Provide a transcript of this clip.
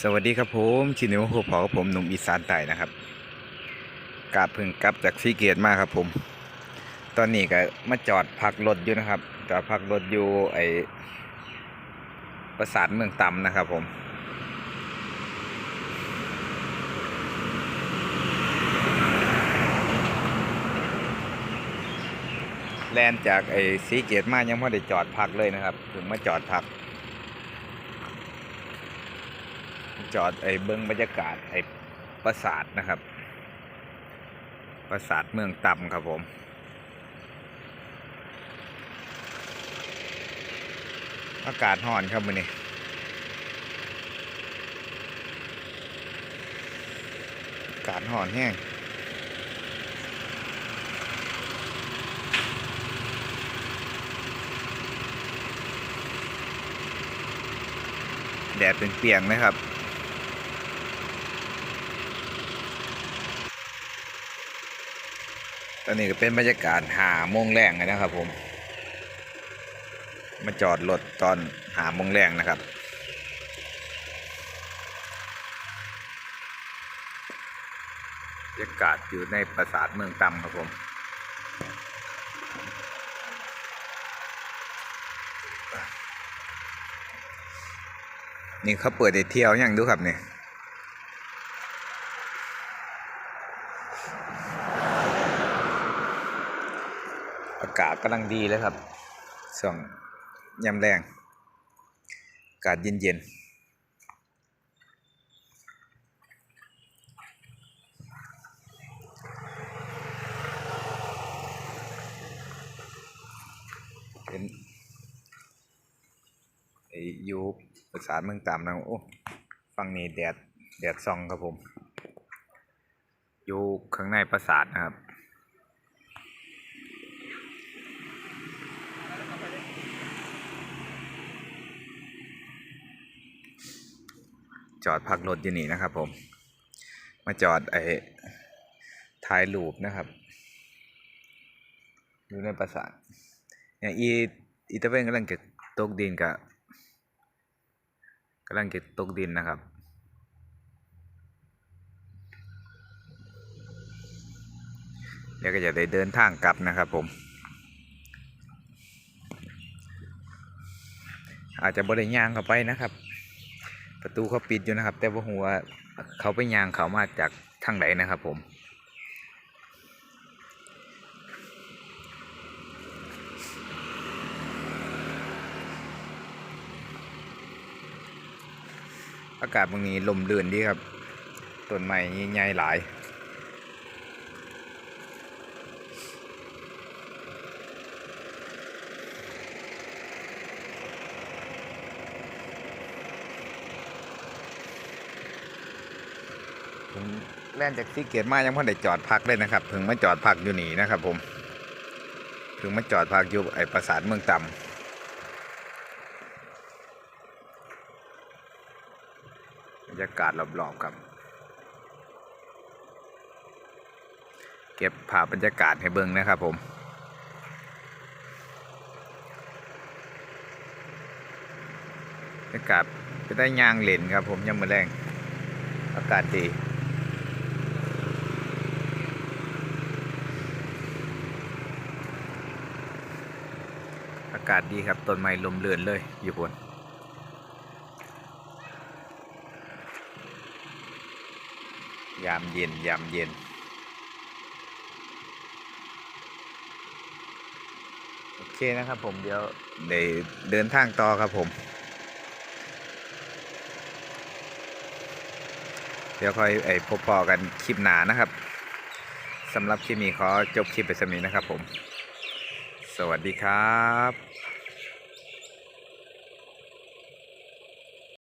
สวัสดีครับผมชินิวโฮพอกับผมหนุ่มอีสานใต้นะครับกาเพึ่งกลับจากซีเกตมาครับผม ตอนนี้ก็มาจอดพักรถอยู่นะครับ จอดพักรถอยู่ไอประสาทเมืองต่ำนะครับผมแลนจากไอ้ซีเกตมายังไม่ได้จอดพักเลยนะครับ ถึงมาจอดพัก จอดไอ้เบิ้งบรรยากาศไอ้ปราสาทนะครับ ปราสาทเมืองต่ำครับผมอากาศห่อนครับวันนี้อากาศห่อนแห้งแดดเป็นเปรียงนะครับ ตอนนี้ก็เป็นบรรยากาศหาโมงแรงนะครับผม มาจอดรถตอนหาโมงแรงนะครับ บรรยากาศอยู่ในปราสาทเมืองตำครับผมนี่เขาเปิดให้เที่ยวยังดูครับเนี่ยอากาศกำลังดีเลยครับส่องยามแรงอากาศเย็นๆเป็นไอ้อยูประสาทเมืองต่ำนะโอ้ฟังนี่แดด แดดซองครับผม อยู่ข้างในปราสาทนะครับ จอดพักรถอยู่นี่นะครับ ผม มาจอดไอ้ท้ายลูปนะครับอยู่ในปราสาทอย่างอีอีตะเวนกำลังเก็บตกดินกับกำลังเก็บตกดินนะครับเดี๋ยวก็จะได้เดินทางกลับนะครับผม อาจจะบริย่างเข้าไปนะครับ ประตูเขาปิดอยู่นะครับ แต่ว่าหัวเขาไปยางเขามาจากทางไหนนะครับผมอากาศบางนี้ลมเลื่อนดีครับต้นไม้ใหญ่หลาย ผมแล่นจากซีเกตมายังไม่ได้จอดพักเลยนะครับเพิ่งมาจอดพักอยู่นี่นะครับ ผมเพิ่งมาจอดพักอยู่ไอ้ปราสาทเมืองต่ำบรรยากาศรอบๆครับ เก็บภาพบรรยากาศให้เบิ่งนะครับ ผมบรรยากาศจะได้ยางเหลนครับผมยังมาแรงอากาศดีากาศดีครับต้นไม้ลมเลื่อนเลยอยู่บนยามเย็น ยามเย็น โอเคนะครับผมเดี๋ยวเดี๋ยวเดินทางต่อครับผม เดี๋ยวค่อยไอ้พบพอกันคลิปหนานะครับสำหรับคลิปนี้ขอจบคลิปไปสมีนะครับผม สวัสดีครับ